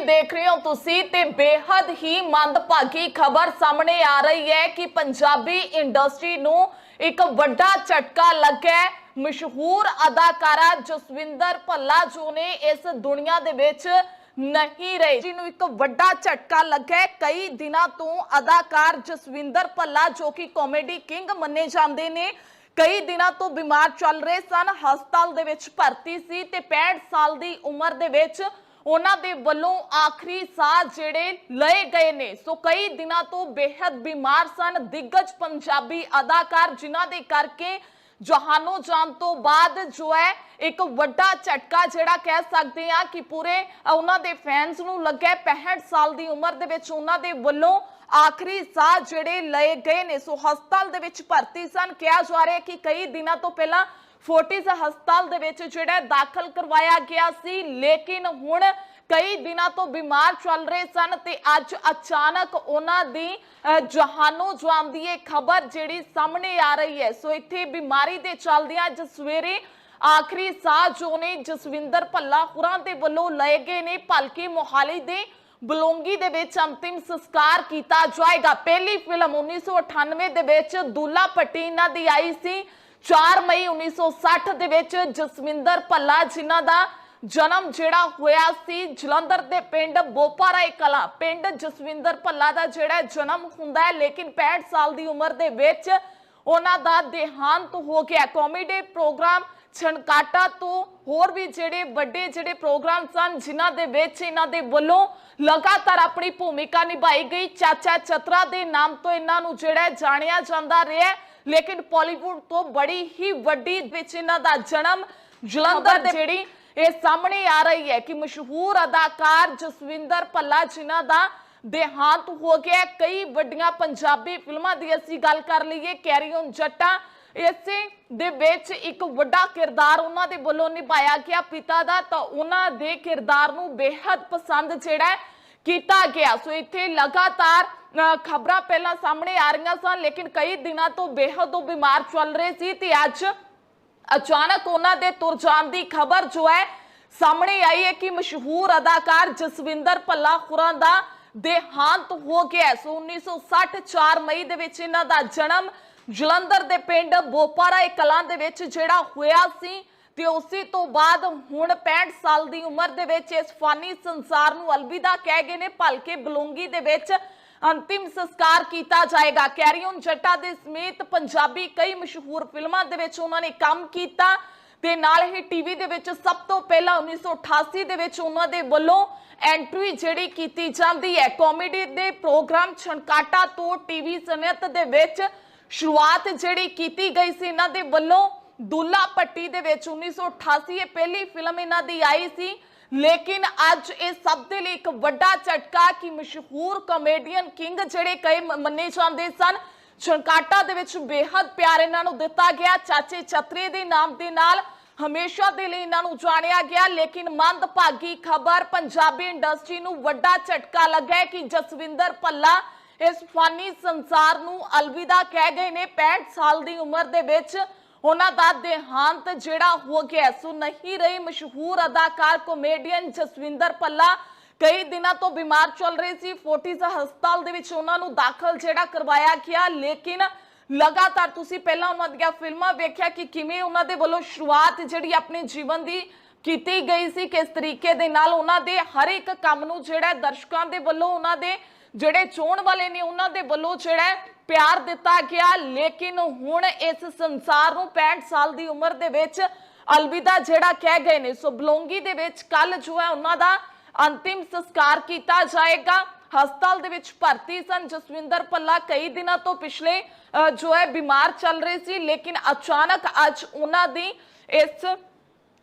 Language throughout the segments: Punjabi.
ਦੇਖ ਰਹੇ ਹੋ ਤੁਸੀਂ ਤੇ ਬੇहद ਹੀ ਮੰਦਭਾਗੀ ਖਬਰ ਸਾਹਮਣੇ ਆ ਰਹੀ ਹੈ ਕਿ ਪੰਜਾਬੀ ਇੰਡਸਟਰੀ ਨੂੰ ਇੱਕ ਵੱਡਾ ਝਟਕਾ ਲੱਗਾ ਹੈ। ਮਸ਼ਹੂਰ ਅਦਾਕਾਰਾ ਜਸਵਿੰਦਰ ਭੱਲਾ ਜੋ ਨੇ ਇਸ ਦੁਨੀਆ ਦੇ ਵਿੱਚ ਨਹੀਂ ਰਹੇ। ਜਿਹਨੂੰ ਇੱਕ ਵੱਡਾ ਝਟਕਾ ਲੱਗਾ ਕਈ ਦਿਨਾਂ ਤੋਂ ਅਦਾਕਾਰ ਜਸਵਿੰਦਰ ਭੱਲਾ ਜੋ ਕਿ ਕਾਮੇਡੀ ਕਿੰਗ ਮੰਨੇ ਜਾਂਦੇ ਨੇ, ਕਈ ਦਿਨਾਂ ਤੋਂ ਬਿਮਾਰ ਚੱਲ ਰਹੇ ਸਨ। ਹਸਪਤਾਲ ਦੇ ਵਿੱਚ ਭਰਤੀ ਸੀ ਤੇ 65 ਸਾਲ ਦੀ ਉਮਰ ਦੇ ਵਿੱਚ ਉਹਨਾਂ ਦੇ ਵੱਲੋਂ ਆਖਰੀ ਸਾਹ ਜਿਹੜੇ ਲਏ ਗਏ ਨੇ। ਸੋ ਕਈ ਦਿਨਾਂ ਤੋਂ ਬੇहद ਬਿਮਾਰ ਸਨ, ਦਿੱਗਜ ਪੰਜਾਬੀ ਅਦਾਕਾਰ, ਜਿਨ੍ਹਾਂ ਦੇ ਕਰਕੇ ਜਹਾਨੋਂ ਜਾਣ ਤੋਂ ਬਾਅਦ ਜੋ ਹੈ, ਇੱਕ ਵੱਡਾ ਝਟਕਾ ਜਿਹੜਾ ਕਹਿ ਸਕਦੇ ਆ ਕਿ ਪੂਰੇ ਉਹਨਾਂ ਦੇ ਫੈਨਸ ਨੂੰ ਲੱਗਿਆ। ਹੈ 65 ਸਾਲ ਦੀ ਉਮਰ ਦੇ ਵਿੱਚ ਉਹਨਾਂ ਦੇ ਵੱਲੋਂ ਆਖਰੀ ਸਾਹ ਜਿਹੜੇ ਲਏ ਗਏ ਨੇ। ਸੋ ਹਸਪਤਾਲ ਦੇ ਵਿੱਚ ਭਰਤੀ ਸਨ। ਕਿਹਾ ਜਾ ਰਿਹਾ ਕਿ ਕਈ ਦਿਨਾਂ ਤੋਂ ਪਹਿਲਾਂ ਫੋਰਟਿਸ ਹਸਪਤਾਲ ਦੇ ਵਿੱਚ ਜਿਹੜਾ ਦਾਖਲ ਕਰਵਾਇਆ ਗਿਆ ਸੀ। ਲੇਕਿਨ ਹੁਣ ਕਈ ਦਿਨਾਂ ਤੋਂ ਬਿਮਾਰ ਚੱਲ ਰਹੇ ਸਨ ਤੇ ਅੱਜ ਅਚਾਨਕ ਉਹਨਾਂ ਦੀ ਅਹ, ਜਹਾਨੋਂ ਦੀ ਇਹ ਖਬਰ ਜਿਹੜੀ ਸਾਹਮਣੇ ਆ ਰਹੀ ਹੈ। ਸੋ ਇੱਥੇ ਬਿਮਾਰੀ ਦੇ ਚੱਲਦਿਆਂ ਅੱਜ ਸਵੇਰੇ ਆਖਰੀ ਸਾਹ ਜੋ ਨੇ ਜਸਵਿੰਦਰ ਭੱਲਾ ਹੁਰਾਂ ਦੇ ਵੱਲੋਂ ਲਏ ਗਏ ਨੇ। ਭਲਕੇ ਮੋਹਾਲੀ ਦੇ ਬਲੌਂਗੀ ਦੇ ਵਿੱਚ ਅੰਤਿਮ ਸੰਸਕਾਰ ਕੀਤਾ ਜਾਏਗਾ। ਪਹਿਲੀ ਫਿਲਮ 1998 ਦੇ ਵਿੱਚ ਦੁੱਲਾ ਭੱਟੀ ਇਹਨਾਂ ਦੀ ਆਈ ਸੀ। 4 ਮਈ 1960 ਦੇ ਵਿੱਚ ਜਸਵਿੰਦਰ ਭੱਲਾ ਜਿਨ੍ਹਾਂ ਦਾ ਜਨਮ ਜਿਹੜਾ ਹੋਇਆ ਸੀ, ਜਲੰਧਰ ਦੇ ਪਿੰਡ ਬੋਪਾਰਾਏ ਕਲਾ। ਪਿੰਡ ਜਸਵਿੰਦਰ ਭੱਲਾ ਦਾ ਜਿਹੜਾ ਜਨਮ ਹੁੰਦਾ ਹੈ, ਲੇਕਿਨ 65 ਸਾਲ ਦੀ ਉਮਰ ਦੇ ਵਿੱਚ ਉਹਨਾਂ ਦਾ ਦੇਹਾਂਤ ਹੋ ਗਿਆ। ਕਾਮੇਡੀ ਪ੍ਰੋਗਰਾਮ ਛਣਕਾਟਾ ਤੋਂ ਹੋਰ ਵੀ ਜਿਹੜੇ ਵੱਡੇ ਜਿਹੜੇ ਪ੍ਰੋਗਰਾਮ ਸਨ, ਜਿਨ੍ਹਾਂ ਦੇ ਵਿੱਚ ਇਹਨਾਂ ਦੇ ਵੱਲੋਂ ਲਗਾਤਾਰ ਆਪਣੀ ਭੂਮਿਕਾ ਨਿਭਾਈ ਗਈ। ਚਾਚਾ ਚਤਰਾ ਦੇ ਨਾਮ ਤੋਂ ਇਹਨਾਂ ਨੂੰ ਜਿਹੜਾ ਜਾਣਿਆ ਜਾਂਦਾ ਰਿਹਾ ਲੇਕਿਨ ਬਾਲੀਵੁੱਡ ਤੋਂ ਬੜੀ ਹੀ ਵੱਡੀ ਵਿੱਚ ਇਹਨਾਂ ਦਾ ਜਨਮ ਜਲੰਧਰ ਦੇ ਜਿਹੜੀ ਇਹ ਸਾਹਮਣੇ ਆ ਰਹੀ ਹੈ ਕਿ ਮਸ਼ਹੂਰ ਅਦਾਕਾਰ ਜਸਵਿੰਦਰ ਭੱਲਾ ਜਿਨ੍ਹਾਂ ਦਾ ਦੇਹਾਂਤ ਹੋ ਗਿਆ। ਕਈ ਵੱਡੀਆਂ ਪੰਜਾਬੀ ਫਿਲਮਾਂ ਦੀ ਅਸੀਂ ਗੱਲ ਕਰ ਲਈਏ। ਕੈਰੀ ਔਨ ਜੱਟਾ ਇਸੇ ਦੇ ਵਿੱਚ ਇੱਕ ਵੱਡਾ ਕਿਰਦਾਰ ਉਹਨਾਂ ਦੇ ਵੱਲੋਂ ਨਿਭਾਇਆ ਗਿਆ ਪਿਤਾ ਦਾ। ਤਾਂ ਉਹਨਾਂ ਦੇ ਕਿਰਦਾਰ ਨੂੰ ਬੇहद ਪਸੰਦ ਜਿਹੜਾ ਕੀਤਾ ਗਿਆ। ਸੋ ਇੱਥੇ ਲਗਾਤਾਰ ਖਬਰਾਂ ਪਹਿਲਾਂ ਸਾਹਮਣੇ ਆ ਰਹੀਆਂ ਸਨ, ਲੇਕਿਨ ਕਈ ਦਿਨਾਂ ਤੋਂ ਬੇहद ਉਹ ਬਿਮਾਰ ਚੱਲ ਰਹੇ ਸੀ ਤੇ ਅੱਜ ਅਚਾਨਕ ਉਹਨਾਂ ਦੇ ਤੁਰ ਜਾਣ ਦੀ ਖਬਰ ਜੋ ਹੈ, ਸਾਹਮਣੇ ਆਈ ਹੈ ਕਿ ਮਸ਼ਹੂਰ ਅਦਾਕਾਰ ਜਸਵਿੰਦਰ ਭੱਲਾ ਖੁਰਾਂ ਦਾ ਦੇਹਾਂਤ ਹੋ ਗਿਆ ਸੋ 1960 4 ਮਈ ਦੇ ਵਿੱਚ ਇਹਨਾਂ ਦਾ ਜਨਮ ਜਲੰਧਰ ਦੇ ਪਿੰਡ ਬੋਪਾਰਾ ਕਲਾਂ ਦੇ ਵਿੱਚ ਜਿਹੜਾ ਹੋਇਆ ਸੀ ਤੇ ਉਸੇ ਤੋਂ ਬਾਅਦ ਹੁਣ 65 ਸਾਲ ਦੀ ਉਮਰ ਦੇ ਵਿੱਚ ਇਸ ਫਾਨੀ ਸੰਸਾਰ ਨੂੰ ਅਲਵਿਦਾ ਕਹਿ ਗਏ ਨੇ, ਭਲਕੇ ਬਲੂੰਗੀ ਦੇ ਵਿੱਚ ਅੰਤਿਮ ਸੰਸਕਾਰ ਕੀਤਾ ਜਾਏਗਾ। ਕੈਰੀਓਨ ਜੱਟਾ ਦੇ ਸਮੇਤ ਪੰਜਾਬੀ ਕਈ ਮਸ਼ਹੂਰ ਫਿਲਮਾਂ ਦੇ ਵਿੱਚ ਉਹਨਾਂ ਨੇ ਕੰਮ ਕੀਤਾ। ਤੇ ਨਾਲ ਹੀ ਟੀਵੀ ਦੇ ਵਿੱਚ ਸਭ ਤੋਂ ਪਹਿਲਾਂ 1988 ਦੇ ਵਿੱਚ ਉਹਨਾਂ ਦੇ ਵੱਲੋਂ ਐਂਟਰੀ ਜਿਹੜੀ ਕੀਤੀ ਜਾਂਦੀ ਹੈ। ਕਾਮੇਡੀ ਦੇ ਪ੍ਰੋਗਰਾਮ ਛਣਕਾਟਾ ਤੋਂ ਟੀਵੀ ਸਨਅਤ ਦੇ ਵਿੱਚ ਸ਼ੁਰੂਆਤ ਜਿਹੜੀ ਕੀਤੀ ਗਈ ਸੀ, ਇਹਨਾਂ ਦੇ ਵੱਲੋਂ ਦੁੱਲਾ ਪੱਟੀ ਦੇ ਵਿੱਚ 1988 ਇਹ ਪਹਿਲੀ ਫਿਲਮ ਇਹਨਾਂ ਦੀ ਆਈ ਸੀ। ਲੇਕਿਨ ਅੱਜ ਇਹ ਸਭ ਦੇ ਲਈ ਇੱਕ ਵੱਡਾ ਝਟਕਾ ਕਿ ਮਸ਼ਹੂਰ ਕਮੇਡੀਅਨ ਕਿੰਗ ਜਿਹੜੇ ਕਈ ਮੰਨੇ ਜਾਂਦੇ ਸਨ। ਛਣਕਾਟਾ ਦੇ ਵਿੱਚ ਬੇਹੱਦ ਪਿਆਰ ਇਹਨਾਂ ਨੂੰ ਦਿੱਤਾ ਗਿਆ। ਚਾਚੇ ਚਤਰੇ ਦੇ ਨਾਮ ਦੇ ਨਾਲ ਹਮੇਸ਼ਾ ਦੇ ਲਈ ਇਹਨਾਂ ਨੂੰ ਜਾਣਿਆ ਗਿਆ। ਲੇਕਿਨ ਮੰਦਭਾਗੀ ਖਬਰ ਪੰਜਾਬੀ ਇੰਡਸਟਰੀ ਨੂੰ ਵੱਡਾ ਝਟਕਾ ਲੱਗਾ ਕਿ ਜਸਵਿੰਦਰ ਭੱਲਾ ਇਸ ਫਾਨੀ ਸੰਸਾਰ ਨੂੰ ਅਲਵਿਦਾ ਕਹਿ ਗਏ ਨੇ। 65 ਸਾਲ ਦੀ ਉਮਰ ਦੇ ਵਿੱਚ ਉਹਨਾਂ ਦਾ ਦੇਹਾਂਤ ਜਿਹੜਾ ਹੋ ਗਿਆ ਸੋ ਨਹੀਂ ਰਹੀ ਮਸ਼ਹੂਰ ਅਦਾਕਾਰ ਕਾਮੇਡੀਅਨ ਜਸਵਿੰਦਰ ਭੱਲਾ। ਕਈ ਦਿਨਾਂ ਤੋਂ ਬਿਮਾਰ ਚੱਲ ਰਹੇ ਸੀ। ਫੋਰਟਿਸ ਹਸਪਤਾਲ ਦੇ ਵਿੱਚ ਉਹਨਾਂ ਨੂੰ ਦਾਖਲ ਜਿਹੜਾ ਕਰਵਾਇਆ ਗਿਆ। ਲੇਕਿਨ ਲਗਾਤਾਰ ਤੁਸੀਂ ਪਹਿਲਾਂ ਉਹਨਾਂ ਦੀਆਂ ਫਿਲਮਾਂ ਵੇਖਿਆ ਕਿ ਕਿਵੇਂ ਉਹਨਾਂ ਦੇ ਵੱਲੋਂ ਸ਼ੁਰੂਆਤ ਜਿਹੜੀ ਆਪਣੇ ਜੀਵਨ ਦੀ ਕੀਤੀ ਗਈ ਸੀ, ਕਿਸ ਤਰੀਕੇ ਦੇ ਨਾਲ ਉਹਨਾਂ ਦੇ ਹਰ ਇੱਕ ਕੰਮ ਨੂੰ ਜਿਹੜਾ ਦਰਸ਼ਕਾਂ ਦੇ ਵੱਲੋਂ ਉਹਨਾਂ ਦੇ ਜਿਹੜੇ ਚੋਣ ਵਾਲੇ ਨੇ, ਉਹਨਾਂ ਦੇ ਵੱਲੋਂ ਜਿਹੜਾ ਪਿਆਰ ਦਿੱਤਾ ਗਿਆ, ਲੇਕਿਨ ਹੁਣ ਇਸ ਸੰਸਾਰ ਨੂੰ 65 ਸਾਲ ਦੀ ਉਮਰ ਦੇ ਵਿੱਚ ਅਲਵਿਦਾ ਜਿਹੜਾ ਕਹਿ ਗਏ ਨੇ, ਸੋ ਬਲੌਂਗੀ ਦੇ ਵਿੱਚ ਕੱਲ ਜੋ ਹੈ ਉਹਨਾਂ ਦਾ ਅੰਤਿਮ ਸੰਸਕਾਰ ਕੀਤਾ ਜਾਏਗਾ। ਹਸਪਤਾਲ ਦੇ ਵਿੱਚ ਭਰਤੀ ਸਨ ਜਸਵਿੰਦਰ ਪੱਲਾ ਕਈ ਦਿਨਾਂ ਤੋਂ ਪਿਛਲੇ ਜੋ ਹੈ ਬਿਮਾਰ ਚੱਲ ਰਹੇ ਸੀ, ਲੇਕਿਨ ਅਚਾਨਕ ਅੱਜ ਉਹਨਾਂ ਦੀ ਇਸ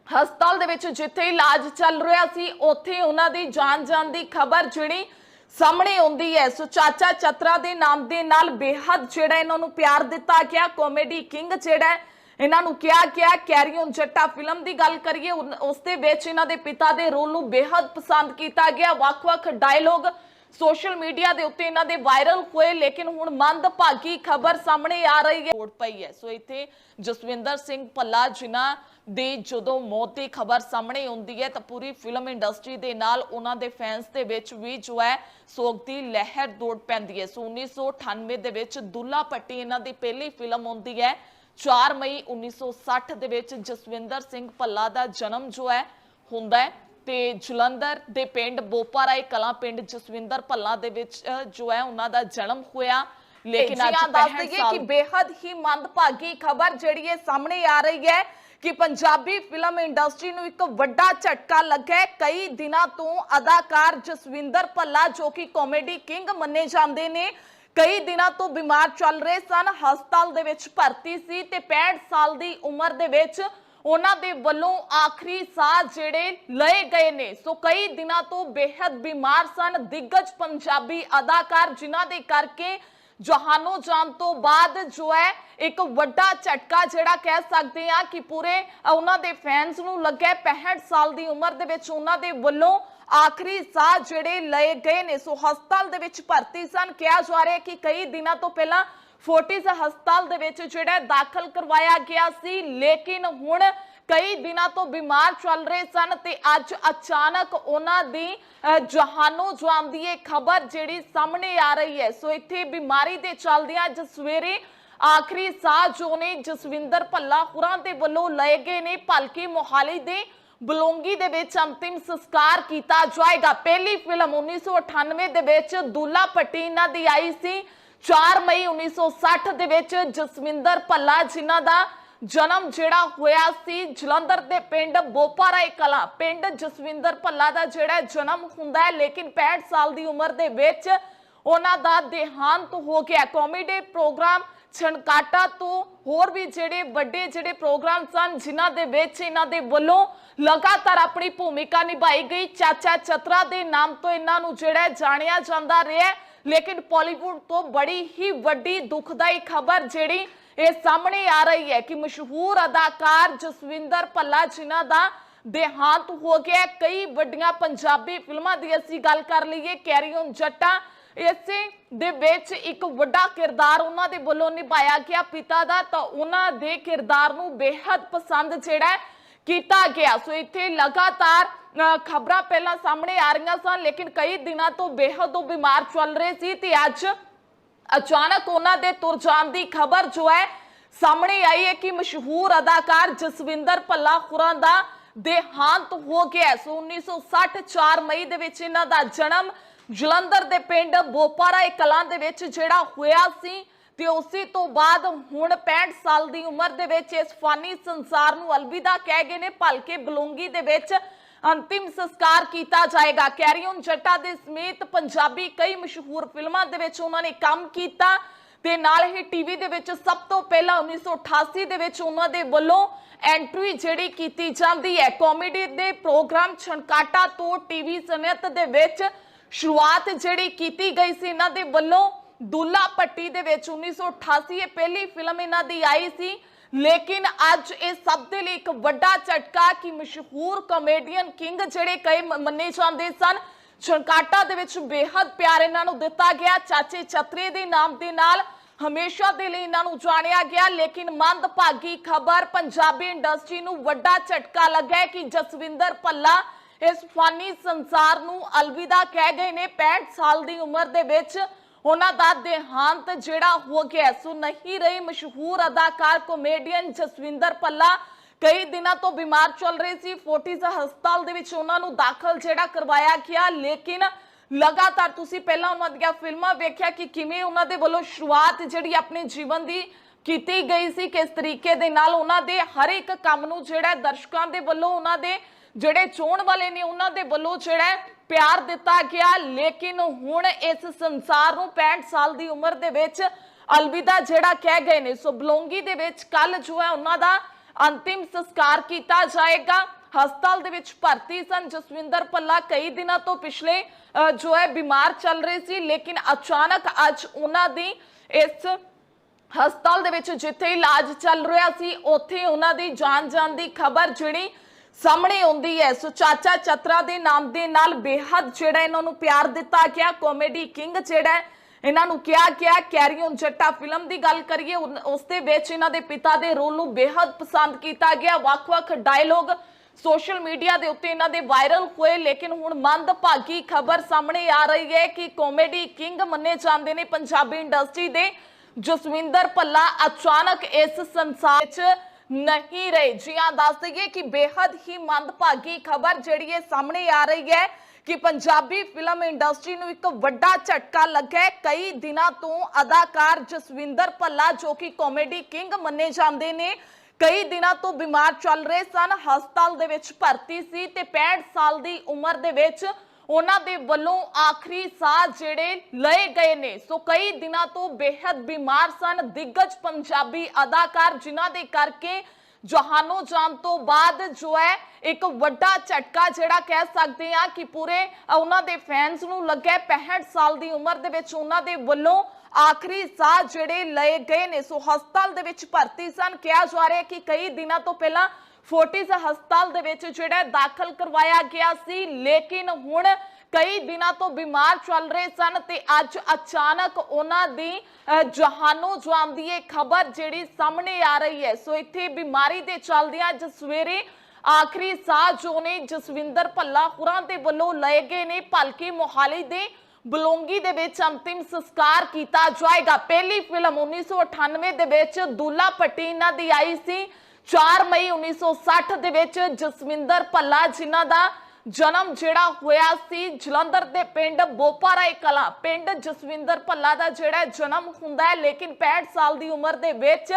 ਹਸਪਤਾਲ ਦੇ ਵਿੱਚ ਜਿੱਥੇ ਇਲਾਜ ਚੱਲ ਰਿਹਾ ਸੀ, ਉੱਥੇ ਉਹਨਾਂ ਦੀ ਜਾਨ ਜਾਣ ਦੀ ਖਬਰ ਜਿਹੜੀ ਸਾਹਮਣੇ ਆਉਂਦੀ ਹੈ। ਸੋ ਚਾਚਾ ਚਤਰਾ ਦੇ ਨਾਮ ਦੇ ਨਾਲ ਬੇਹੱਦ ਜਿਹੜਾ ਇਹਨਾਂ ਨੂੰ ਪਿਆਰ ਦਿੱਤਾ ਗਿਆ। ਕਾਮੇਡੀ ਕਿੰਗ ਜਿਹੜਾ ਇਹਨਾਂ ਨੂੰ ਕਿਹਾ ਗਿਆ ਕੈਰੀ ਔਨ ਜੱਟਾ ਫਿਲਮ ਦੀ ਗੱਲ ਕਰੀਏ, ਉਨ- ਉਸ ਦੇ ਵਿੱਚ ਇਹਨਾਂ ਦੇ ਪਿਤਾ ਦੇ ਰੋਲ ਨੂੰ ਬੇਹੱਦ ਪਸੰਦ ਕੀਤਾ ਗਿਆ। ਵੱਖ-ਵੱਖ ਡਾਇਲੋਗ ਸੋਸ਼ਲ ਮੀਡੀਆ ਦੇ ਉੱਤੇ ਇਹਨਾਂ ਦੇ ਵਾਇਰਲ ਹੋਏ, ਲੇਕਿਨ ਹੁਣ ਮੰਦਭਾਗੀ ਖਬਰ ਸਾਹਮਣੇ ਆ ਰਹੀ ਹੈ। ਕੋਟ ਪਈ ਹੈ। ਸੋ ਇੱਥੇ ਜਸਵਿੰਦਰ ਸਿੰਘ ਭੱਲਾ, ਜਿਨ੍ਹਾਂ ਦੀ ਜਦੋਂ ਮੌਤ ਦੀ ਖਬਰ ਸਾਹਮਣੇ ਆਉਂਦੀ ਹੈ, ਤਾਂ ਪੂਰੀ ਫਿਲਮ ਇੰਡਸਟਰੀ ਦੇ ਨਾਲ ਉਹਨਾਂ ਦੇ ਫੈਨਸ ਦੇ ਵਿੱਚ ਵੀ ਜੋ ਹੈ, ਸੋਗ ਦੀ ਲਹਿਰ ਦੌੜ ਪੈਂਦੀ ਹੈ। ਸੋ 1998 ਦੇ ਵਿੱਚ ਦੁੱਲਾ ਭੱਟੀ ਇਹਨਾਂ ਦੀ ਪਹਿਲੀ ਫਿਲਮ ਆਉਂਦੀ ਹੈ। 4 ਮਈ 1960 ਦੇ ਵਿੱਚ ਜਸਵਿੰਦਰ ਸਿੰਘ ਭੱਲਾ ਦਾ ਜਨਮ ਜੋ ਹੈ, ਹੁੰਦਾ ਹੈ। ਤੇ ਜਲੰਧਰ ਦੇ ਪਿੰਡ ਬੋਪਾਰਾਏ ਕਲਾਂ ਪਿੰਡ ਜਸਵਿੰਦਰ ਭੱਲਾ ਦੇ ਵਿੱਚ ਜੋ ਹੈ ਉਹਨਾਂ ਦਾ ਜਨਮ ਹੋਇਆ। ਲੇਕਿਨ ਅੱਜ ਦੱਸ ਦਈਏ ਕਿ ਬੇहद ਹੀ ਮੰਦਭਾਗੀ ਖਬਰ ਜਿਹੜੀ ਹੈ ਸਾਹਮਣੇ ਆ ਰਹੀ ਹੈ ਕਿ ਪੰਜਾਬੀ ਫਿਲਮ ਇੰਡਸਟਰੀ ਨੂੰ ਇੱਕ ਵੱਡਾ ਝਟਕਾ ਲੱਗਾ ਕਈ ਦਿਨਾਂ ਤੋਂ ਅਦਾਕਾਰ ਜਸਵਿੰਦਰ ਭੱਲਾ ਜੋ ਕਿ ਕਾਮੇਡੀ ਕਿੰਗ ਮੰਨੇ ਜਾਂਦੇ ਨੇ ਕਈ ਦਿਨਾਂ ਤੋਂ ਬਿਮਾਰ ਚੱਲ ਰਹੇ ਸਨ। ਹਸਪਤਾਲ ਦੇ ਵਿੱਚ ਭਰਤੀ ਸੀ ਤੇ 65 ਸਾਲ ਦੀ ਉਮਰ ਦੇ ਵਿੱਚ ਉਹਨਾਂ ਦੇ ਵੱਲੋਂ ਆਖਰੀ ਸਾਹ ਜਿਹੜੇ ਲਏ ਗਏ ਨੇ। ਸੋ ਕਈ ਦਿਨਾਂ ਤੋਂ ਬੇहद ਬਿਮਾਰ ਸਨ ਦਿੱਗਜ ਪੰਜਾਬੀ ਅਦਾਕਾਰ, ਜਿਨ੍ਹਾਂ ਦੇ ਕਰਕੇ ਜਹਾਨੋਂ ਜਾਣ ਤੋਂ ਬਾਅਦ ਜੋ ਹੈ ਇੱਕ ਵੱਡਾ ਝਟਕਾ ਜਿਹੜਾ ਕਹਿ ਸਕਦੇ ਆ ਕਿ ਪੂਰੇ ਉਹਨਾਂ ਦੇ ਫੈਨਸ ਨੂੰ ਲੱਗਿਆ ਹੈ। 65 ਸਾਲ ਦੀ ਉਮਰ ਦੇ ਵਿੱਚ ਉਹਨਾਂ ਦੇ ਵੱਲੋਂ ਆਖਰੀ ਸਾਹ ਜਿਹੜੇ ਲਏ ਗਏ ਨੇ। ਸੋ ਹਸਪਤਾਲ ਦੇ ਵਿੱਚ ਭਰਤੀ ਸਨ। ਕਿਹਾ ਜਾ ਰਿਹਾ ਕਿ ਕਈ ਦਿਨਾਂ ਤੋਂ ਪਹਿਲਾਂ ਫੋਰਟਿਸ ਹਸਪਤਾਲ ਦੇ ਵਿੱਚ ਜਿਹੜਾ ਦਾਖਲ ਕਰਵਾਇਆ ਗਿਆ ਸੀ ਲੇਕਿਨ ਹੁਣ ਕਈ ਦਿਨਾਂ ਤੋਂ ਬਿਮਾਰ ਚੱਲ ਰਹੇ ਸਨ ਤੇ ਅੱਜ ਅਚਾਨਕ ਉਹਨਾਂ ਦੀ ਅ, ਜਹਾਨੋਂ ਦੀ ਇਹ ਖਬਰ ਜਿਹੜੀ ਸਾਹਮਣੇ ਆ ਰਹੀ ਹੈ। ਸੋ ਇੱਥੇ ਬਿਮਾਰੀ ਦੇ ਚੱਲਦਿਆਂ ਅੱਜ ਆਖਰੀ ਸਾਹ ਜੋ ਨੇ ਜਸਵਿੰਦਰ ਭੱਲਾ ਹੁਰਾਂ ਦੇ ਵੱਲੋਂ ਲਏ ਗਏ ਨੇ। ਭਲਕੇ ਮੋਹਾਲੀ ਦੇ ਬਲੌਂਗੀ ਦੇ ਵਿੱਚ ਅੰਤਿਮ ਸੰਸਕਾਰ ਕੀਤਾ ਜਾਏਗਾ। ਪਹਿਲੀ ਫਿਲਮ 1998 ਦੇ ਵਿੱਚ ਦੁੱਲਾ ਭੱਟੀ ਇਹਨਾਂ ਦੀ ਆਈ ਸੀ। 4 ਮਈ 1960 ਦੇ ਵਿੱਚ ਜਸਵਿੰਦਰ ਭੱਲਾ ਜਿਨ੍ਹਾਂ ਦਾ ਜਨਮ ਜਿਹੜਾ ਹੋਇਆ ਸੀ ਜਲੰਧਰ ਦੇ ਪਿੰਡ ਬੋਪਾਰਾਏ ਕਲਾ ਪਿੰਡ ਜਸਵਿੰਦਰ ਭੱਲਾ ਦਾ ਜਿਹੜਾ ਜਨਮ ਹੁੰਦਾ ਹੈ, ਲੇਕਿਨ 65 ਸਾਲ ਦੀ ਉਮਰ ਦੇ ਵਿੱਚ ਉਹਨਾਂ ਦਾ ਦੇਹਾਂਤ ਹੋ ਗਿਆ। ਕਾਮੇਡੀ ਪ੍ਰੋਗਰਾਮ ਛਣਕਾਟਾ ਤੋਂ ਹੋਰ ਵੀ ਜਿਹੜੇ ਵੱਡੇ ਜਿਹੜੇ ਪ੍ਰੋਗਰਾਮ ਸਨ, ਜਿਨ੍ਹਾਂ ਦੇ ਵਿੱਚ ਇਹਨਾਂ ਦੇ ਵੱਲੋਂ ਲਗਾਤਾਰ ਆਪਣੀ ਭੂਮਿਕਾ ਨਿਭਾਈ ਗਈ। ਚਾਚਾ ਚਤਰਾ ਦੇ ਨਾਮ ਤੋਂ ਇਹਨਾਂ ਨੂੰ ਜਿਹੜਾ ਜਾਣਿਆ ਜਾਂਦਾ ਰਿਹਾ ਲੇਕਿਨ ਬਾਲੀਵੁੱਡ ਤੋਂ ਬੜੀ ਹੀ ਵੱਡੀ ਦੁਖਦਾਈ ਖਬਰ ਜਿਹੜੀ ਇਹ ਸਾਹਮਣੇ ਆ ਰਹੀ ਹੈ ਕਿ ਮਸ਼ਹੂਰ ਅਦਾਕਾਰ ਜਸਵਿੰਦਰ ਭੱਲਾ, ਜਿਨ੍ਹਾਂ ਦਾ ਦੇਹਾਂਤ ਹੋ ਗਿਆ, ਕਈ ਵੱਡੀਆਂ ਪੰਜਾਬੀ ਫਿਲਮਾਂ ਦੀ ਅਸੀਂ ਗੱਲ ਕਰ ਲਈਏ ਕੈਰੀ ਔਨ ਜੱਟਾ, ਇਸੇ ਦੇ ਵਿੱਚ ਇੱਕ ਵੱਡਾ ਕਿਰਦਾਰ ਉਹਨਾਂ ਦੇ ਵੱਲੋਂ ਨਿਭਾਇਆ ਗਿਆ ਪਿਤਾ ਦਾ, ਤਾਂ ਉਹਨਾਂ ਦੇ ਕਿਰਦਾਰ ਨੂੰ ਬੇहद ਪਸੰਦ ਜਿਹੜਾ ਕੀਤਾ ਗਿਆ ਸੋ ਇੱਥੇ ਲਗਾਤਾਰ ਖਬਰਾਂ ਪਹਿਲਾਂ ਸਾਹਮਣੇ ਆ ਰਹੀਆਂ ਸਨ, ਲੇਕਿਨ ਕਈ ਦਿਨਾਂ ਤੋਂ ਬੇਹੱਦ ਉਹ ਬਿਮਾਰ ਚੱਲ ਰਹੇ ਸੀ ਤੇ ਅੱਜ ਅਚਾਨਕ ਉਹਨਾਂ ਦੇ ਤੁਰ ਜਾਣ ਦੀ ਖਬਰ ਜੋ ਹੈ, ਸਾਹਮਣੇ ਆਈ ਹੈ ਕਿ ਮਸ਼ਹੂਰ ਅਦਾਕਾਰ ਜਸਵਿੰਦਰ ਭੱਲਾ ਖੁਰਾਂ ਦਾ ਦੇਹਾਂਤ ਹੋ ਗਿਆ ਹੈ। ਸੋ 1960 4 ਮਈ ਦੇ ਵਿੱਚ ਇਹਨਾਂ ਦਾ ਜਨਮ ਜਲੰਧਰ ਦੇ ਪਿੰਡ ਬੋਪਾਰਾ ਕਲਾਂ ਦੇ ਵਿੱਚ ਜਿਹੜਾ ਹੋਇਆ ਸੀ ਤੇ ਉਸੇ ਤੋਂ ਬਾਅਦ ਹੁਣ 65 ਸਾਲ ਦੀ ਉਮਰ ਦੇ ਵਿੱਚ ਇਸ ਫਾਨੀ ਸੰਸਾਰ ਨੂੰ ਅਲਵਿਦਾ ਕਹਿ ਗਏ ਨੇ, ਭਲਕੇ ਬਲੂੰਗੀ ਦੇ ਵਿੱਚ ਅੰਤਿਮ ਸੰਸਕਾਰ ਕੀਤਾ ਜਾਏਗਾ। ਕੈਰੀਓਨ ਜੱਟਾ ਦੇ ਸਮੇਤ ਪੰਜਾਬੀ ਕਈ ਮਸ਼ਹੂਰ ਫਿਲਮਾਂ ਦੇ ਵਿੱਚ ਉਹਨਾਂ ਨੇ ਕੰਮ ਕੀਤਾ ਤੇ ਨਾਲ ਹੀ ਟੀਵੀ ਦੇ ਵਿੱਚ ਸਭ ਤੋਂ ਪਹਿਲਾਂ 1988 ਦੇ ਵਿੱਚ ਉਹਨਾਂ ਦੇ ਵੱਲੋਂ ਐਂਟਰੀ ਜਿਹੜੀ ਕੀਤੀ ਜਾਂਦੀ ਹੈ। ਕਾਮੇਡੀ ਦੇ ਪ੍ਰੋਗਰਾਮ ਛਣਕਾਟਾ ਤੋਂ ਟੀਵੀ ਸਨਅਤ ਦੇ ਵਿੱਚ ਸ਼ੁਰੂਆਤ ਜਿਹੜੀ ਕੀਤੀ ਗਈ ਸੀ, ਇਹਨਾਂ ਦੇ ਵੱਲੋਂ ਦੁੱਲਾ ਪੱਟੀ ਦੇ ਵਿੱਚ 1988 ਇਹ ਪਹਿਲੀ ਫਿਲਮ ਇਹਨਾਂ ਦੀ ਆਈ ਸੀ। ਲੇਕਿਨ ਅੱਜ ਇਹ ਸਭ ਦੇ ਲਈ ਇੱਕ ਵੱਡਾ ਝਟਕਾ ਕਿ ਮਸ਼ਹੂਰ ਕਾਮੇਡੀਅਨ ਕਿੰਗ ਜਿਹੜੇ ਕਈ ਮੰਨੇ ਜਾਂਦੇ ਸਨ। ਛਣਕਾਟਾ ਦੇ ਵਿੱਚ ਬੇहद ਪਿਆਰ ਇਹਨਾਂ ਨੂੰ ਦਿੱਤਾ ਗਿਆ। ਚਾਚੇ ਚਤਰੇ ਦੇ ਨਾਮ ਦੇ ਨਾਲ ਹਮੇਸ਼ਾ ਦੇ ਲਈ ਇਹਨਾਂ ਨੂੰ ਜਾਣਿਆ ਗਿਆ। ਲੇਕਿਨ ਮੰਦਭਾਗੀ ਖਬਰ ਪੰਜਾਬੀ ਇੰਡਸਟਰੀ ਨੂੰ ਵੱਡਾ ਝਟਕਾ ਲੱਗਾ ਕਿ ਜਸਵਿੰਦਰ ਭੱਲਾ ਇਸ ਫਾਨੀ ਸੰਸਾਰ ਨੂੰ ਅਲਵਿਦਾ ਕਹਿ ਗਏ ਨੇ। 65 ਸਾਲ ਦੀ ਉਮਰ ਦੇ ਵਿੱਚ ਉਹਨਾਂ ਦਾ ਦੇਹਾਂਤ ਜਿਹੜਾ ਹੋ ਗਿਆ ਸੋ ਨਹੀਂ ਰਹੀ ਮਸ਼ਹੂਰ ਅਦਾਕਾਰ ਕਾਮੇਡੀਅਨ ਜਸਵਿੰਦਰ ਭੱਲਾ। ਕਈ ਦਿਨਾਂ ਤੋਂ ਬਿਮਾਰ ਚੱਲ ਰਹੇ ਸੀ ਫੋਰਟਿਸ ਹਸਪਤਾਲ ਦੇ ਵਿੱਚ ਉਹਨਾਂ ਨੂੰ ਦਾਖਲ ਜਿਹੜਾ ਕਰਵਾਇਆ ਗਿਆ, ਲੇਕਿਨ ਲਗਾਤਾਰ ਤੁਸੀਂ ਪਹਿਲਾਂ ਉਹਨਾਂ ਦੀਆਂ ਫਿਲਮਾਂ ਵੇਖਿਆ ਕਿ ਕਿਵੇਂ ਉਹਨਾਂ ਦੇ ਵੱਲੋਂ ਸ਼ੁਰੂਆਤ ਜਿਹੜੀ ਆਪਣੇ ਜੀਵਨ ਦੀ ਕੀਤੀ ਗਈ ਸੀ, ਕਿਸ ਤਰੀਕੇ ਦੇ ਨਾਲ ਉਹਨਾਂ ਦੇ ਹਰ ਇੱਕ ਕੰਮ ਨੂੰ ਜਿਹੜਾ ਦਰਸ਼ਕਾਂ ਦੇ ਵੱਲੋਂ ਉਹਨਾਂ ਦੇ ਜਿਹੜੇ ਚੋਣ ਵਾਲੇ ਨੇ, ਉਹਨਾਂ ਦੇ ਵੱਲੋਂ ਜਿਹੜਾ ਪਿਆਰ ਦਿੱਤਾ ਗਿਆ, ਲੇਕਿਨ ਹੁਣ ਇਸ ਸੰਸਾਰ ਨੂੰ 65 ਸਾਲ ਦੀ ਉਮਰ ਦੇ ਵਿੱਚ ਅਲਵਿਦਾ ਜਿਹੜਾ ਕਹਿ ਗਏ ਨੇ, ਸੋ ਬਲੌਂਗੀ ਦੇ ਵਿੱਚ ਕੱਲ ਜੋ ਹੈ ਉਹਨਾਂ ਦਾ ਅੰਤਿਮ ਸੰਸਕਾਰ ਕੀਤਾ ਜਾਏਗਾ। ਹਸਪਤਾਲ ਦੇ ਵਿੱਚ ਭਰਤੀ ਸਨ। ਜਸਵਿੰਦਰ ਪੱਲਾ ਕਈ ਦਿਨਾਂ ਤੋਂ ਪਿਛਲੇ ਜੋ ਹੈ ਬਿਮਾਰ ਚੱਲ ਰਹੇ ਸੀ, ਲੇਕਿਨ ਅਚਾਨਕ ਅੱਜ ਉਹਨਾਂ ਦੀ ਇਸ ਹਸਪਤਾਲ ਦੇ ਵਿੱਚ ਜਿੱਥੇ ਇਲਾਜ ਚੱਲ ਰਿਹਾ ਸੀ, ਉੱਥੇ ਉਹਨਾਂ ਦੀ ਜਾਨ ਜਾਣ ਦੀ ਖਬਰ ਜਿਹੜੀ ਸਾਹਮਣੇ ਆਉਂਦੀ ਹੈ। ਸੋ ਚਾਚਾ ਚਤਰਾ ਦੇ ਨਾਮ ਦੇ ਨਾਲ ਬੇਹੱਦ ਜਿਹੜਾ ਇਹਨਾਂ ਨੂੰ ਪਿਆਰ ਦਿੱਤਾ ਗਿਆ ਕਾਮੇਡੀ ਕਿੰਗ ਜਿਹੜਾ ਇਹਨਾਂ ਨੂੰ ਕਿਹਾ ਗਿਆ, ਕੈਰੀ ਔਨ ਜੱਟਾ ਫਿਲਮ ਦੀ ਗੱਲ ਕਰੀਏ, ਉਨ- ਉਸ ਦੇ ਵਿੱਚ ਇਹਨਾਂ ਦੇ ਪਿਤਾ ਦੇ ਰੋਲ ਨੂੰ ਬੇਹੱਦ ਪਸੰਦ ਕੀਤਾ ਗਿਆ। ਵੱਖ-ਵੱਖ ਡਾਇਲੋਗ ਸੋਸ਼ਲ ਮੀਡੀਆ ਦੇ ਉੱਤੇ ਇਹਨਾਂ ਦੇ ਵਾਇਰਲ ਹੋਏ, ਲੇਕਿਨ ਹੁਣ ਮੰਦਭਾਗੀ ਖਬਰ ਸਾਹਮਣੇ ਆ ਰਹੀ ਹੈ ਕਿ ਕਾਮੇਡੀ ਕਿੰਗ ਮੰਨੇ ਜਾਂਦੇ ਨੇ ਪੰਜਾਬੀ ਇੰਡਸਟਰੀ ਦੇ। ਜਸਵਿੰਦਰ ਭੱਲਾ ਅਚਾਨਕ ਇਸ ਸੰਸਾਰ ਵਿੱਚ ਨਹੀਂ ਰਹੇ। ਜੀ ਹਾਂ, ਦੱਸ ਦਈਏ ਕਿ ਬੇहद ਹੀ ਮੰਦਭਾਗੀ ਖਬਰ ਜਿਹੜੀ ਹੈ ਸਾਹਮਣੇ ਆ ਰਹੀ ਹੈ ਕਿ ਪੰਜਾਬੀ ਫਿਲਮ ਇੰਡਸਟਰੀ ਨੂੰ ਇੱਕ ਵੱਡਾ ਝਟਕਾ ਲੱਗਾ ਹੈ। ਕਈ ਦਿਨਾਂ ਤੋਂ ਅਦਾਕਾਰ ਜਸਵਿੰਦਰ ਭੱਲਾ, ਜੋ ਕਿ ਕਾਮੇਡੀ ਕਿੰਗ ਮੰਨੇ ਜਾਂਦੇ ਨੇ, ਕਈ ਦਿਨਾਂ ਤੋਂ ਬਿਮਾਰ ਚੱਲ ਰਹੇ ਸਨ। ਹਸਪਤਾਲ ਦੇ ਵਿੱਚ ਭਰਤੀ ਸੀ ਤੇ 65 ਸਾਲ ਦੀ ਉਮਰ ਦੇ ਵਿੱਚ ਉਹਨਾਂ ਦੇ ਵੱਲੋਂ ਆਖਰੀ ਸਾਹ ਜਿਹੜੇ ਲਏ ਗਏ ਨੇ। ਸੋ ਕਈ ਦਿਨਾਂ ਤੋਂ ਬੇहद ਬਿਮਾਰ ਸਨ। ਦਿੱਗਜ ਪੰਜਾਬੀ ਅਦਾਕਾਰ ਜਿਨ੍ਹਾਂ ਦੇ ਕਰਕੇ ਜਹਾਨੋਂ ਜਾਣ ਤੋਂ ਬਾਅਦ ਜੋ ਹੈ, ਇੱਕ ਵੱਡਾ ਝਟਕਾ ਜਿਹੜਾ ਕਹਿ ਸਕਦੇ ਆ ਕਿ ਪੂਰੇ ਉਹਨਾਂ ਦੇ ਫੈਨਸ ਨੂੰ ਲੱਗਿਆ। ਹੈ। 65 ਸਾਲ ਦੀ ਉਮਰ ਦੇ ਵਿੱਚ ਉਹਨਾਂ ਦੇ ਵੱਲੋਂ ਆਖਰੀ ਸਾਹ ਜਿਹੜੇ ਲਏ ਗਏ ਨੇ। ਸੋ ਹਸਪਤਾਲ ਦੇ ਵਿੱਚ ਭਰਤੀ ਸਨ। ਕਿਹਾ ਜਾ ਰਿਹਾ ਕਿ ਕਈ ਦਿਨਾਂ ਤੋਂ ਪਹਿਲਾਂ ਫੋਰਟਿਸ ਹਸਪਤਾਲ ਦੇ ਵਿੱਚ ਜਿਹੜਾ ਦਾਖਲ ਕਰਵਾਇਆ ਗਿਆ ਸੀ, ਲੇਕਿਨ ਹੁਣ ਕਈ ਦਿਨਾਂ ਤੋਂ ਬਿਮਾਰ ਚੱਲ ਰਹੇ ਸਨ ਤੇ ਅੱਜ ਅਚਾਨਕ ਉਹਨਾਂ ਦੀ ਜਹਾਨੋ ਜਹਾਨੋਂ ਦੀ ਇਹ ਖਬਰ ਜਿਹੜੀ ਸਾਹਮਣੇ ਆ ਰਹੀ ਹੈ। ਸੋ ਇੱਥੇ ਬਿਮਾਰੀ ਦੇ ਚੱਲਦਿਆਂ ਅੱਜ ਸਵੇਰੇ ਆਖਰੀ ਸਾਹ ਜੋ ਨੇ ਜਸਵਿੰਦਰ ਭੱਲਾ ਹੁਰਾਂ ਦੇ ਵੱਲੋਂ ਲਏ ਗਏ ਨੇ, ਭਲਕੇ ਮੋਹਾਲੀ ਦੇ ਬਲੌਂਗੀ ਦੇ ਵਿੱਚ ਅੰਤਿਮ ਸੰਸਕਾਰ ਕੀਤਾ ਜਾਏਗਾ। ਪਹਿਲੀ ਫਿਲਮ 1998 ਦੇ ਵਿੱਚ ਦੁੱਲਾ ਭੱਟੀ ਇਹਨਾਂ ਦੀ ਆਈ ਸੀ। 4 ਮਈ 1960 ਦੇ ਵਿੱਚ ਜਸਵਿੰਦਰ ਭੱਲਾ ਜਿਨ੍ਹਾਂ ਦਾ ਜਨਮ ਜਿਹੜਾ ਹੋਇਆ ਸੀ ਜਲੰਧਰ ਦੇ ਪਿੰਡ ਬੋਪਾਰਾਏ ਕਲਾ। ਪਿੰਡ ਜਸਵਿੰਦਰ ਭੱਲਾ ਦਾ ਜਿਹੜਾ ਜਨਮ ਹੁੰਦਾ ਹੈ, ਲੇਕਿਨ 65 ਸਾਲ ਦੀ ਉਮਰ ਦੇ ਵਿੱਚ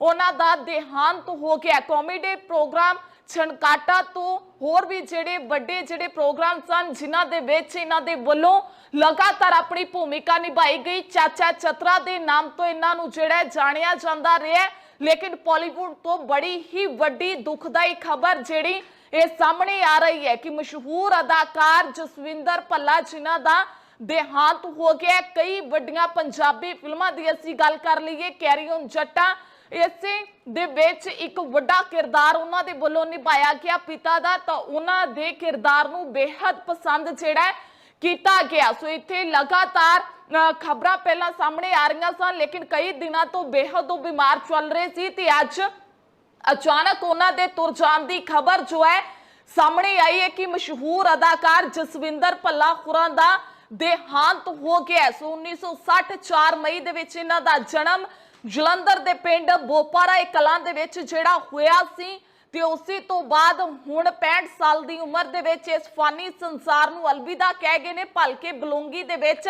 ਉਹਨਾਂ ਦਾ ਦੇਹਾਂਤ ਹੋ ਗਿਆ। ਕਾਮੇਡੀ ਪ੍ਰੋਗਰਾਮ ਛਣਕਾਟਾ ਤੋਂ ਹੋਰ ਵੀ ਜਿਹੜੇ ਵੱਡੇ ਜਿਹੜੇ ਪ੍ਰੋਗਰਾਮ ਸਨ, ਜਿਨ੍ਹਾਂ ਦੇ ਵਿੱਚ ਇਹਨਾਂ ਦੇ ਵੱਲੋਂ ਲਗਾਤਾਰ ਆਪਣੀ ਭੂਮਿਕਾ ਨਿਭਾਈ ਗਈ। ਚਾਚਾ ਚਤਰਾ ਦੇ ਨਾਮ ਤੋਂ ਇਹਨਾਂ ਨੂੰ ਜਿਹੜਾ ਜਾਣਿਆ ਜਾਂਦਾ ਰਿਹਾ ਲੇਕਿਨ ਬਾਲੀਵੁੱਡ ਤੋਂ ਬੜੀ ਹੀ ਵੱਡੀ ਦੁਖਦਾਈ ਖਬਰ ਜਿਹੜੀ ਇਹ ਸਾਹਮਣੇ ਆ ਰਹੀ ਹੈ ਕਿ ਮਸ਼ਹੂਰ ਅਦਾਕਾਰ ਜਸਵਿੰਦਰ ਭੱਲਾ, ਜਿਨ੍ਹਾਂ ਦਾ ਦੇਹਾਂਤ ਹੋ ਗਿਆ ਕਈ ਵੱਡੀਆਂ ਪੰਜਾਬੀ ਫਿਲਮਾਂ ਦੀ ਅਸੀਂ ਗੱਲ ਕਰ ਲਈਏ ਕੈਰੀ ਔਨ ਜੱਟਾ, ਇਸੇ ਦੇ ਵਿੱਚ ਇੱਕ ਵੱਡਾ ਕਿਰਦਾਰ ਉਹਨਾਂ ਦੇ ਵੱਲੋਂ ਨਿਭਾਇਆ ਗਿਆ ਪਿਤਾ ਦਾ, ਤਾਂ ਉਹਨਾਂ ਦੇ ਕਿਰਦਾਰ ਨੂੰ ਬੇहद ਪਸੰਦ ਜਿਹੜਾ ਕੀਤਾ ਗਿਆ ਸੋ ਇੱਥੇ ਲਗਾਤਾਰ ਖਬਰਾਂ ਪਹਿਲਾਂ ਸਾਹਮਣੇ ਆ ਰਹੀਆਂ ਸਨ, ਲੇਕਿਨ ਕਈ ਦਿਨਾਂ ਤੋਂ ਬੇਹੱਦ ਉਹ ਬਿਮਾਰ ਚੱਲ ਰਹੇ ਸੀ ਤੇ ਅੱਜ ਅਚਾਨਕ ਉਹਨਾਂ ਦੇ ਤੁਰ ਜਾਣ ਦੀ ਖਬਰ ਜੋ ਹੈ, ਸਾਹਮਣੇ ਆਈ ਹੈ ਕਿ ਮਸ਼ਹੂਰ ਅਦਾਕਾਰ ਜਸਵਿੰਦਰ ਭੱਲਾ ਖੁਰਾਂ ਦਾ ਦੇਹਾਂਤ ਹੋ ਗਿਆ ਹੈ। ਸੋ 1960 4 ਮਈ ਦੇ ਵਿੱਚ ਇਹਨਾਂ ਦਾ ਜਨਮ ਜਲੰਧਰ ਦੇ ਪਿੰਡ ਬੋਪਾਰਾ ਕਲਾਂ ਦੇ ਵਿੱਚ ਜਿਹੜਾ ਹੋਇਆ ਸੀ ਤੇ ਉਸੇ ਤੋਂ ਬਾਅਦ ਹੁਣ 65 ਸਾਲ ਦੀ ਉਮਰ ਦੇ ਵਿੱਚ ਇਸ ਫਾਨੀ ਸੰਸਾਰ ਨੂੰ ਅਲਵਿਦਾ ਕਹਿ ਗਏ ਨੇ, ਭਲਕੇ ਬਲੂੰਗੀ ਦੇ ਵਿੱਚ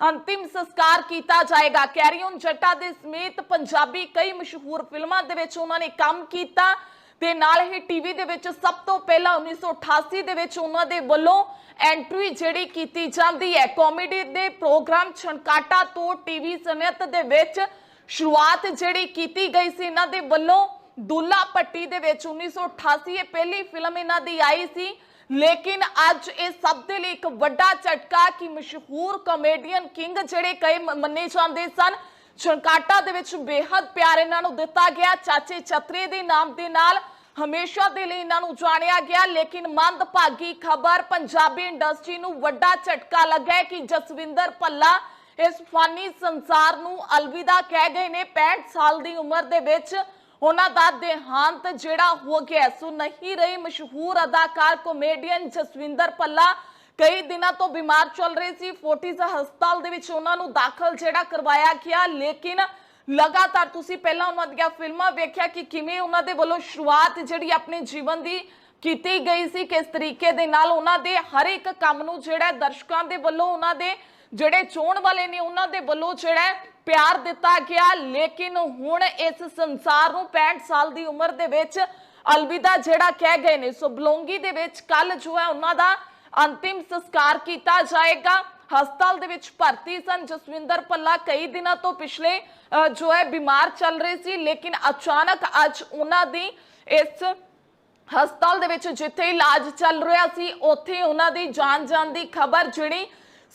ਅੰਤਿਮ ਸੰਸਕਾਰ ਕੀਤਾ ਜਾਏਗਾ। ਕੈਰੀ ਜੱਟਾ ਦੇ ਸਮੇਤ ਪੰਜਾਬੀ ਕਈ ਮਸ਼ਹੂਰ ਫਿਲਮਾਂ ਦੇ ਵਿੱਚ ਉਹਨਾਂ ਨੇ ਕੰਮ ਕੀਤਾ ਤੇ ਨਾਲ ਹੀ ਟੀਵੀ ਦੇ ਵਿੱਚ ਸਭ ਤੋਂ ਪਹਿਲਾਂ 1988 ਦੇ ਵਿੱਚ ਉਹਨਾਂ ਦੇ ਵੱਲੋਂ ਐਂਟਰੀ ਜਿਹੜੀ ਕੀਤੀ ਜਾਂਦੀ ਹੈ। ਕਾਮੇਡੀ ਦੇ ਪ੍ਰੋਗਰਾਮ ਛਣਕਾਟਾ ਤੋਂ ਟੀਵੀ ਸਨਅਤ ਦੇ ਵਿੱਚ ਸ਼ੁਰੂਆਤ ਜਿਹੜੀ ਕੀਤੀ ਗਈ ਸੀ, ਇਹਨਾਂ ਦੇ ਵੱਲੋਂ ਦੁੱਲਾ ਪੱਟੀ ਦੇ ਵਿੱਚ 1988 ਇਹ ਪਹਿਲੀ ਫਿਲਮ ਇਹਨਾਂ ਦੀ ਆਈ ਸੀ। ਲੇਕਿਨ ਅੱਜ ਇਹ ਸਭ ਦੇ ਲਈ ਇੱਕ ਵੱਡਾ ਝਟਕਾ ਕਿ ਮਸ਼ਹੂਰ ਕਾਮੇਡੀਅਨ ਕਿੰਗ ਜਿਹੜੇ ਕਈ ਮੰਨੇ ਜਾਂਦੇ ਸਨ। ਛਣਕਾਟਾ ਦੇ ਵਿੱਚ ਬੇहद ਪਿਆਰ ਇਹਨਾਂ ਨੂੰ ਦਿੱਤਾ ਗਿਆ। ਚਾਚੇ ਚਤਰੇ ਦੇ ਨਾਮ ਦੇ ਨਾਲ ਹਮੇਸ਼ਾ ਦੇ ਲਈ ਇਹਨਾਂ ਨੂੰ ਜਾਣਿਆ ਗਿਆ। ਲੇਕਿਨ ਮੰਦਭਾਗੀ ਖਬਰ ਪੰਜਾਬੀ ਇੰਡਸਟਰੀ ਨੂੰ ਵੱਡਾ ਝਟਕਾ ਲੱਗਾ ਕਿ ਜਸਵਿੰਦਰ ਭੱਲਾ ਇਸ ਫਾਨੀ ਸੰਸਾਰ ਨੂੰ ਅਲਵਿਦਾ ਕਹਿ ਗਏ ਨੇ। 65 ਸਾਲ ਦੀ ਉਮਰ ਦੇ ਵਿੱਚ ਉਹਨਾਂ ਦਾ ਦੇਹਾਂਤ ਜਿਹੜਾ ਹੋ ਗਿਆ ਸੋ ਨਹੀਂ ਰਹੀ ਮਸ਼ਹੂਰ ਅਦਾਕਾਰ ਕਾਮੇਡੀਅਨ ਜਸਵਿੰਦਰ ਪੱਲਾ ਕਈ ਦਿਨਾਂ ਤੋਂ ਬਿਮਾਰ ਚੱਲ ਰਹੇ ਸੀ। ਫੋਰਟਿਸ ਹਸਪਤਾਲ ਦੇ ਵਿੱਚ ਉਹਨਾਂ ਨੂੰ ਦਾਖਲ ਜਿਹੜਾ ਕਰਵਾਇਆ ਗਿਆ। ਲੇਕਿਨ ਲਗਾਤਾਰ ਤੁਸੀਂ ਪਹਿਲਾਂ ਉਹਨਾਂ ਦੀਆਂ ਫਿਲਮਾਂ ਵੇਖਿਆ ਕਿ ਕਿਵੇਂ ਉਹਨਾਂ ਦੇ ਵੱਲੋਂ ਸ਼ੁਰੂਆਤ ਜਿਹੜੀ ਆਪਣੇ ਜੀਵਨ ਦੀ ਕੀਤੀ ਗਈ ਸੀ, ਕਿਸ ਤਰੀਕੇ ਦੇ ਨਾਲ ਉਹਨਾਂ ਦੇ ਹਰ ਇੱਕ ਕੰਮ ਨੂੰ ਜਿਹੜਾ ਦਰਸ਼ਕਾਂ ਦੇ ਵੱਲੋਂ ਉਹਨਾਂ ਦੇ ਜਿਹੜੇ ਚੋਣ ਵਾਲੇ ਨੇ ਉਹਨਾਂ ਦੇ ਵੱਲੋਂ ਜਿਹੜਾ ਪਿਆਰ ਦਿੱਤਾ ਗਿਆ, ਲੇਕਿਨ ਹੁਣ ਇਸ ਸੰਸਾਰ ਨੂੰ 65 ਸਾਲ ਦੀ ਉਮਰ ਦੇ ਵਿੱਚ ਅਲਵਿਦਾ ਜਿਹੜਾ ਕਹਿ ਗਏ ਨੇ, ਸੋ ਬਲੌਂਗੀ ਦੇ ਵਿੱਚ ਕੱਲ ਜੋ ਹੈ ਉਹਨਾਂ ਦਾ ਅੰਤਿਮ ਸੰਸਕਾਰ ਕੀਤਾ ਜਾਏਗਾ। ਹਸਪਤਾਲ ਦੇ ਵਿੱਚ ਭਰਤੀ ਸਨ ਜਸਵਿੰਦਰ ਪੱਲਾ ਕਈ ਦਿਨਾਂ ਤੋਂ ਪਿਛਲੇ ਜੋ ਹੈ ਬਿਮਾਰ ਚੱਲ ਰਹੇ ਸੀ, ਲੇਕਿਨ ਅਚਾਨਕ ਅੱਜ ਉਹਨਾਂ ਦੀ ਇਸ ਹਸਪਤਾਲ ਦੇ ਵਿੱਚ ਜਿੱਥੇ ਇਲਾਜ ਚੱਲ ਰਿਹਾ ਸੀ, ਉੱਥੇ ਉਹਨਾਂ ਦੀ ਜਾਨ ਜਾਣ ਦੀ ਖਬਰ ਜਿਹੜੀ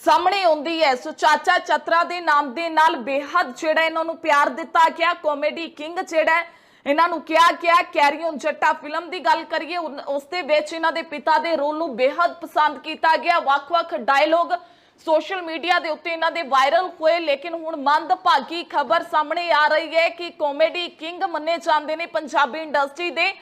ਸਾਹਮਣੇ ਆਉਂਦੀ ਹੈ। ਸੋ ਚਾਚਾ ਚਤਰਾ ਦੇ ਨਾਮ ਦੇ ਨਾਲ ਬੇਹੱਦ ਜਿਹੜਾ ਇਹਨਾਂ ਨੂੰ ਪਿਆਰ ਦਿੱਤਾ ਗਿਆ ਕਾਮੇਡੀ ਕਿੰਗ ਜਿਹੜਾ ਇਹਨਾਂ ਨੂੰ ਕਿਹਾ ਗਿਆ, carry carry on Jatta film ਦੀ ਗੱਲ ਕਰੀਏ, ਉਨ- ਉਸ ਦੇ ਵਿੱਚ ਇਹਨਾਂ ਦੇ ਪਿਤਾ ਦੇ ਰੋਲ ਨੂੰ ਬੇਹੱਦ ਪਸੰਦ ਕੀਤਾ ਗਿਆ। ਵੱਖ-ਵੱਖ ਡਾਇਲੋਗ ਸੋਸ਼ਲ ਮੀਡੀਆ ਦੇ ਉੱਤੇ ਇਹਨਾਂ ਦੇ ਵਾਇਰਲ ਹੋਏ, ਲੇਕਿਨ ਹੁਣ ਮੰਦਭਾਗੀ ਖਬਰ ਸਾਹਮਣੇ ਆ ਰਹੀ ਹੈ ਕਿ ਕਾਮੇਡੀ ਕਿੰਗ ਮੰਨੇ ਜਾਂਦੇ ਨੇ ਪੰਜਾਬੀ ਇੰਡਸਟਰੀ ਦੇ।